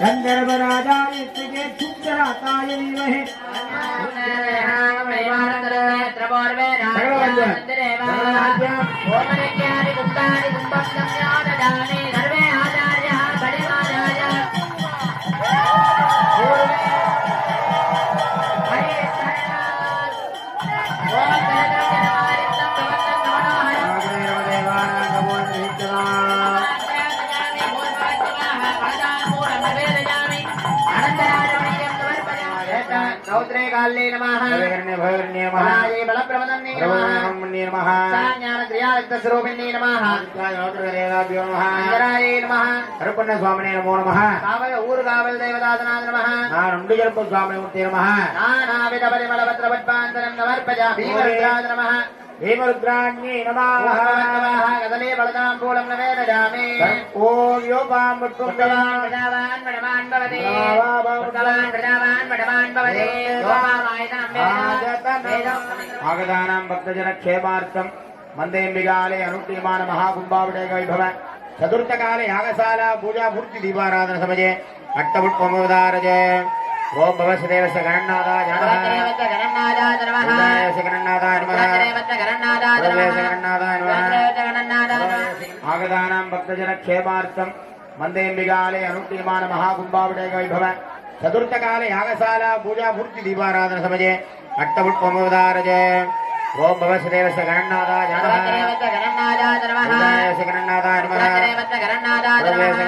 గంధర్వరాజాయ క్షుద్రాతాయ విమహే భగవంతుడే ఓమనజ్ఞాని గుప్తాని గుప్తం దమ్యాన பலாயே பலப்பிரமதன்னே நமः ஞான கிரியாரக்த ஸ்வரூபிணே நமः அஞ்சராயே நமः கருப்பண்ண சுவாமினே நமோ நம காவல் ஊர் காவல் தேவதாதனாத நமः நான் உண்டியல்பு சுவாமி மூர்த்தி நம நானாவித பரிமளபத்ர பட்பாந்தரம் நமர்பஜா பீமருத்ராத நமः பீமருத்ராண்யே நம கதலே பலதாம்பூலம் நவேதஜாமி ஓம் யோகாம் புத்தவான் பிரஜாவான் வடமான் பவதே புத்தவான் பிரஜாவான் வடமான் பவதே யோகாமாயதனம் வேதம் ஆகதானாம் பக்தஜன க்ஷேமார்த்தம் மந்தேம்பிகாலே அனுஷ்டியமான மகாகும்பாவிடேக வைபவ சதுர்த்த கால யாகசாலா பூஜா பூர்த்தி தீபாராதன சமயே அட்டபுட்பமோதாரஜ ஓம் பவசதேவச கணநாதா ஆகதானாம் பக்தஜன க்ஷேமார்த்தம் மந்தேம்பிகாலே அனுஷ்டியமான மகாகும்பாவிடேக வைபவ சதுர்த்த கால யாகசாலா பூஜா பூர்த்தி தீபாராதன சமயே அட்டபுட்பமோதாரஜ. ஓம் பவசதேவச நமः தேவத்த கணநாதாத உதயச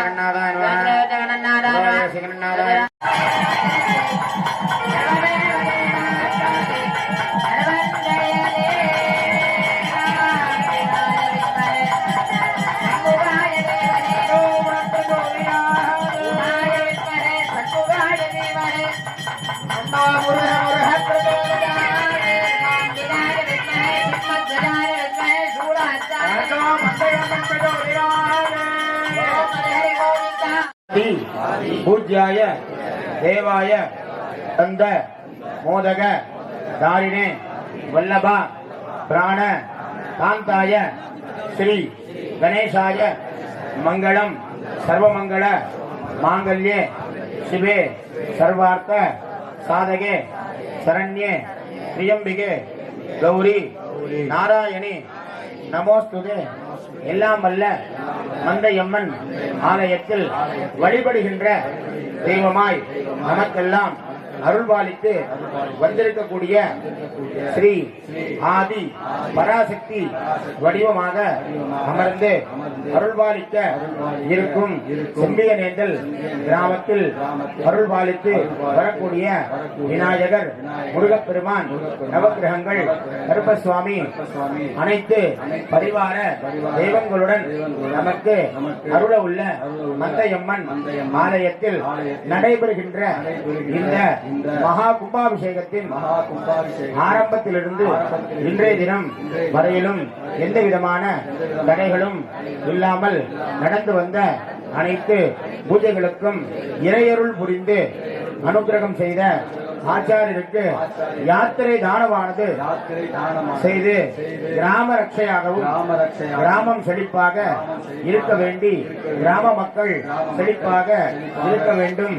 பூஜ்யாய தேவாய தந்த மோதக தாரிணே வல்லபா பிராண காந்தாய ஸ்ரீ கணேசாய மங்களம் சர்வமங்கள மாங்கல்யே சிவே சர்வார்த்த சாதகே சரண்யே பிரியம்பிகே கௌரி நாராயணி நமோஸ்துதே எல்லாம் வல்ல மந்தையம்மன் ஆலயத்தில் வழிபடுகின்ற தெய்வமாய் நமக்கெல்லாம் அருள்பாலித்து வந்திருக்கக்கூடிய ஸ்ரீ ஆதி பராசக்தி வடிவமாக அமர்ந்து அருள்பாலிக்க இருக்கும் செம்பியநேந்தல் கிராமத்தில் அருள்பாலித்து வரக்கூடிய விநாயகர் முருகப்பெருமான் நவக்கிரகங்கள் கருப்பசுவாமி அனைத்து பரிவார தெய்வங்களுடன் நமக்கு அருள உள்ள மந்தையம்மன் ஆலயத்தில் நடைபெறுகின்ற இந்த மகா கும்பாபிஷேகத்தின் ஆரம்பத்திலிருந்து இன்றைய தினம் வரையிலும் எந்த விதமான தடைகளும் இல்லாமல் நடந்து வந்த அனைத்து பூஜைகளுக்கும் இறையருள் புரிந்து அனுக்கிரகம் செய்த ஆச்சாரியருக்கு யாத்திரை தானமானது செய்து கிராம ரட்சையாகவும் கிராம ரட்சையாக கிராமம் செழிப்பாக இருக்க வேண்டி கிராம மக்கள் செழிப்பாக இருக்க வேண்டும்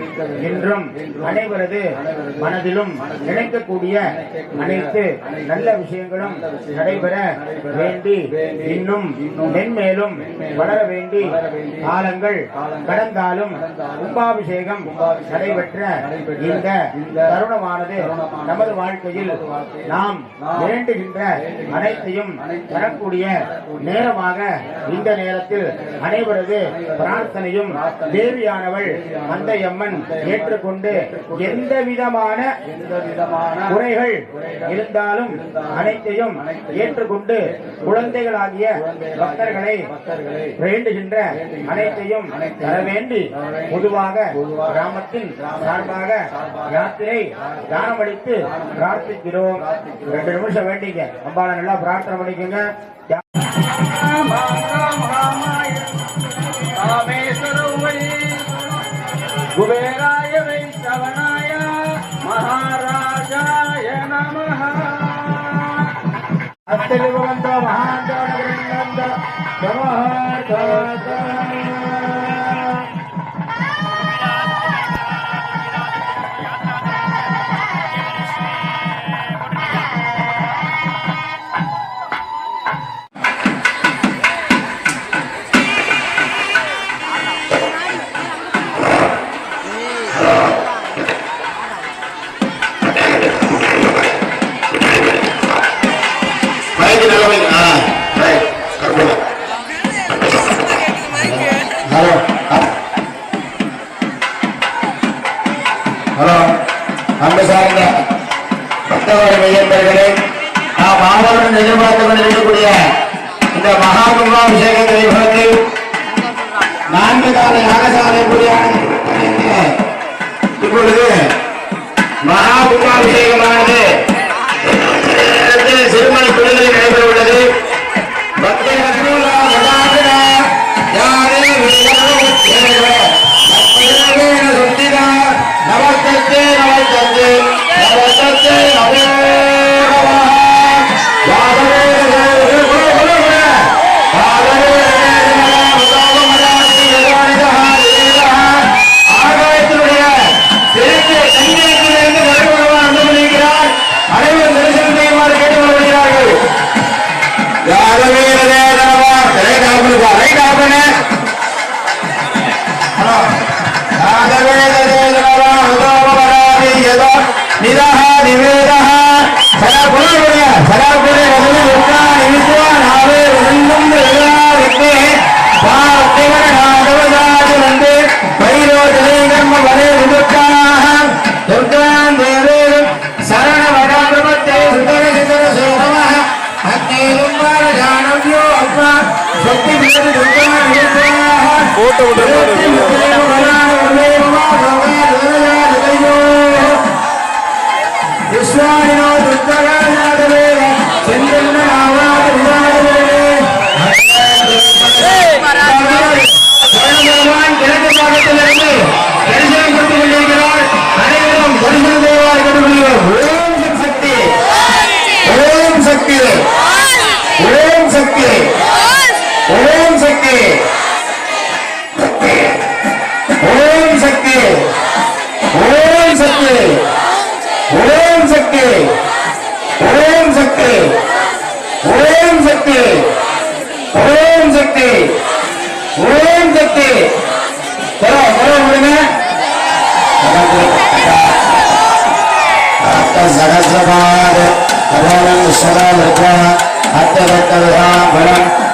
என்றும் அனைவரது மனதிலும் நினைக்கக்கூடிய அனைத்து நல்ல விஷயங்களும் நடைபெற வேண்டி இன்னும் மென்மேலும் வளர வேண்டி காலங்கள் கடந்தாலும் கும்பாபிஷேகம் நடைபெற்ற இந்த தருணமானது நமது வாழ்க்கையில் நாம் வேண்டுகின்ற அனைத்தையும் தரக்கூடிய நேரமாக இந்த நேரத்தில் அனைவரது பிரார்த்தனையும் தேவியானவள் மந்தையம்மன் ஏற்றுக்கொண்டு எந்த விதமான குறைகள் இருந்தாலும் அனைத்தையும் ஏற்றுக்கொண்டு குழந்தைகளாகிய பக்தர்களை பக்தர்களை வேண்டுகின்ற அனைத்தையும் தர வேண்டி பொதுவாக கிராமத்தின் சார்பாக யாத்திரை தானம் அளித்து பிரார்த்திக்கிறோம். ரெண்டு நிமிஷம் வேண்டிங்க. அம்பாவை நல்லா பிரார்த்தனை பண்ணிக்கோங்க. குபேராய வைஷ்ணவனாய மகாராஜாய நமஹ. அத்தலிவந்த மகாந்தோட விருந்தந்த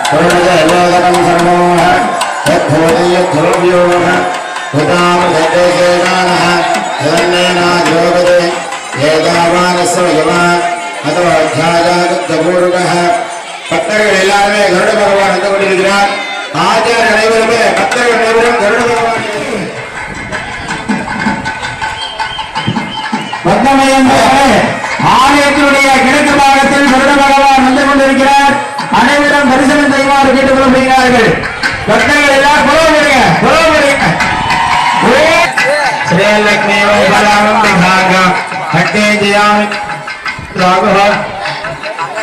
सर्वोदकं सर्वोः यद्धोति यद्धोव्योः उदामदेशानः हिरण्येनाद्योगते ஏதாவானஸ்வ யமா அதோ அத்தியாயாகபூர்வகः பக்தர்கள் எல்லாருமே கருட பகவான் வந்து கொண்டிருக்கிறார் ஆச்சார அனைவருமே பக்தர்கள் அனைவரும் கருட பகவான் ஆலயத்தினுடைய கிழக்கு பாகத்தில் கருட பகவான் வந்து கொண்டிருக்கிறார். அனைவரும் தரிசனம் செய்வார் கேட்டு கொள்வீர்கள் பக்தர்கள் எல்லாம் புலவு வருங்க புலவு வருங்க श्री लक्ष्मी ओम बलराम दिखागा हटे जियाम राघव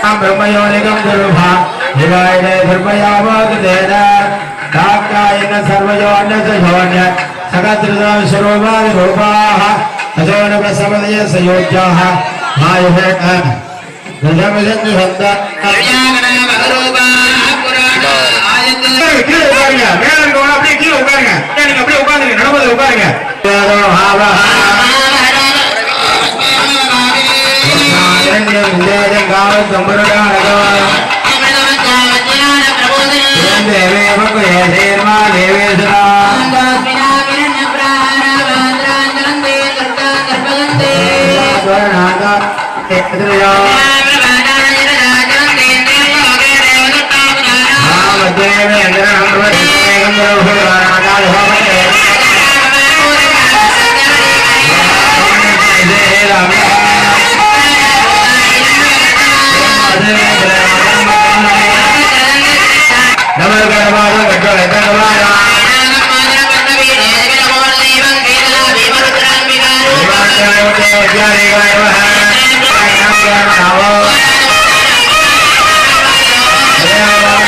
हम ब्रह्मयो निगम दुर्भा हिवाय दे ब्रह्मया वाद देदा ताका इन सर्वयो अन्य सजोन्य सकत्रदा सरोवा रूपा अजोन प्रसमदय संयोज्या हाय हे कह जय जय संत कल्याण முதல்ல உட்காருங்க Yeah.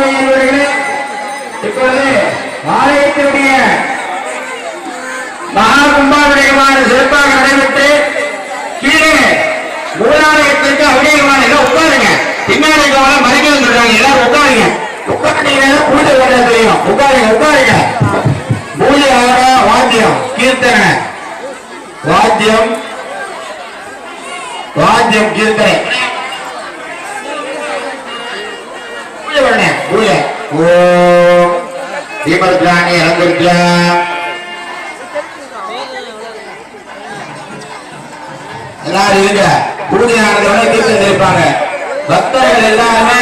பக்தமையர்களே இப்பொழுது ஆலயத்தினுடைய மகா கும்பாபிஷேகமான சிறப்பாக நடைபெற்று கீழே மூலாலயத்திற்கு அபிஷேகமான எல்லாம் உட்காருங்க. பின்னாடி கவனம் மறைக்க சொல்றாங்க எல்லாரும் உட்காருங்க. உட்காருங்க பூஜை தெரியும். உட்காருங்க உட்காருங்க. பூஜை ஆட வாத்தியம் கீர்த்தனை. வாத்தியம் வாத்தியம் கீர்த்தனை பூஜை பண்ண பூஜை ஓம். தீபத்ராணி அலங்கரிக்கா எல்லாரும் இருங்க. பூஜை ஆனதோட இருப்பாங்க பக்தர்கள் எல்லாருமே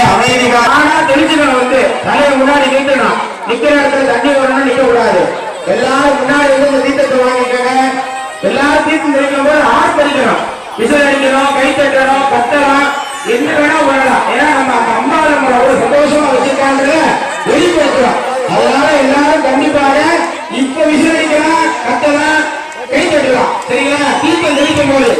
ஆனா தெரிஞ்சுக்கணும் வந்து தலையை முன்னாடி நிக்கணும் நிக்கிற இடத்துல தண்ணி வரணும் நிக்க கூடாது. எல்லாரும் முன்னாடி வந்து இந்த தீர்த்தத்தை வாங்கிக்கோங்க. எல்லாரும் தீர்த்தம் தெரிவிக்கும் போது ஆர்ப்பரிக்கணும். விசில் அடிக்கணும் கை தட்டணும் கத்தலாம் என்ன வேணா பண்ணலாம். ஏன்னா நம்ம அந்த அம்மா நம்மளை ஒரு சந்தோஷமா வச்சிருக்காங்க வெளிப்படுத்துறோம். அதனால எல்லாரும் கண்டிப்பாக இப்ப விசில் அடிக்கலாம் கத்தலாம் கை தட்டலாம். சரிங்களா? தீர்த்தம் தெளிக்கும் போது.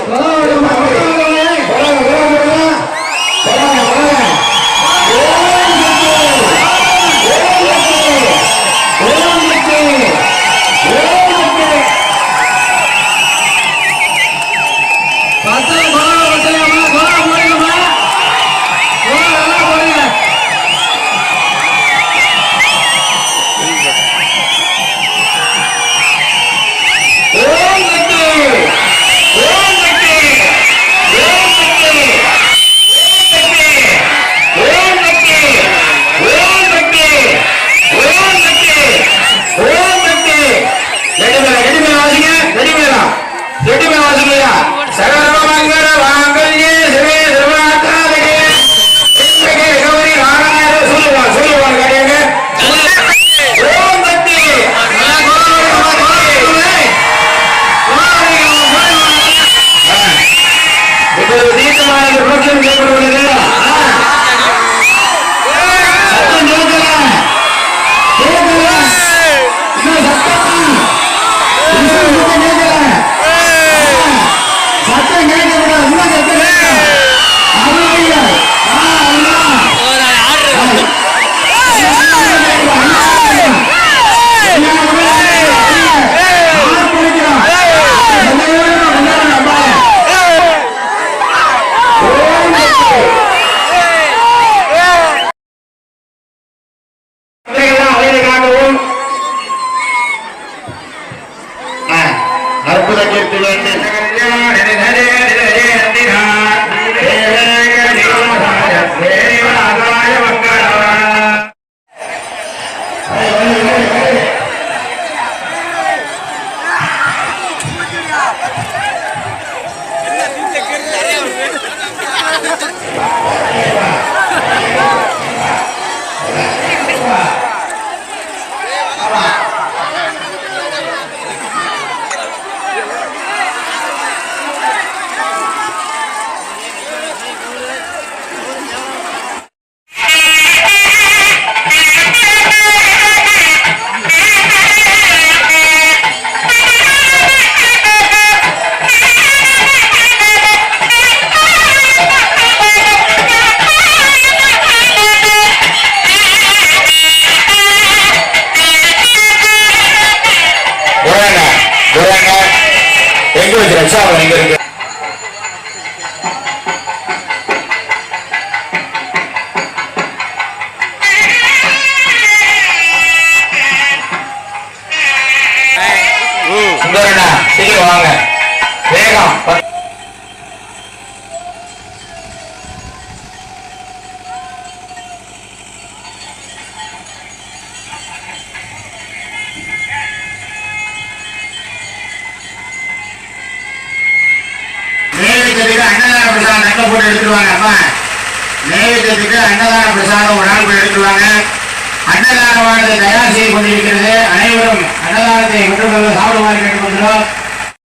சீக்கிரம் வாங்க. வேகம்.